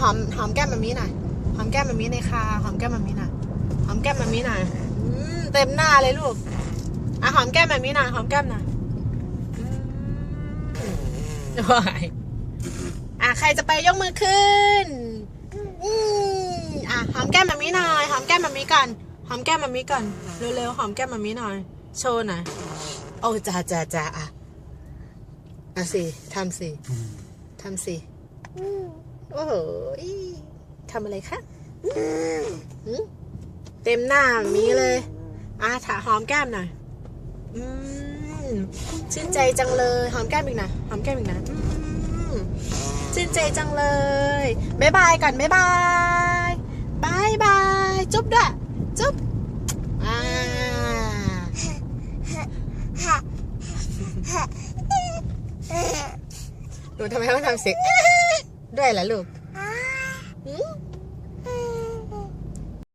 หอมหอมแก้มมามีหน่อยหอมแก้มมามีในค่ะหอมแก้มมามีหน่อยหอมแก้มมามีหน่อยเต็มหน้าเลยลูกอะหอมแก้มมามีหน่อยหอมแก้มหน่อยอืมว้ายอะใครจะไปยกมือขึ้นอืมอะหอมแก้มมามีหน่อยหอมแก้มมามีก่อนหอมแก้มมามีก่อนเร็วๆหอมแก้มมามีหน่อย โชว์หน่อยโอ้จ้าจ้าจ้าอะอะสิทำสิทำสิ โอ้โหอีทำอะไรคะอืมเต็มหน้ามีเลยอะถาหอมแก้มหน่อยอืมชื่นใจจังเลย หอมแก้มอีกหน่อยหอมแก้มอีกหน่อยอืมชื่นใจจังเลยบ๊ายบายก่อนบ๊ายบายบายบายจุ๊บด้วยจุ๊บอ่าหนูทำไมต้องทำเสียง ด้วยล่ะลูกหืม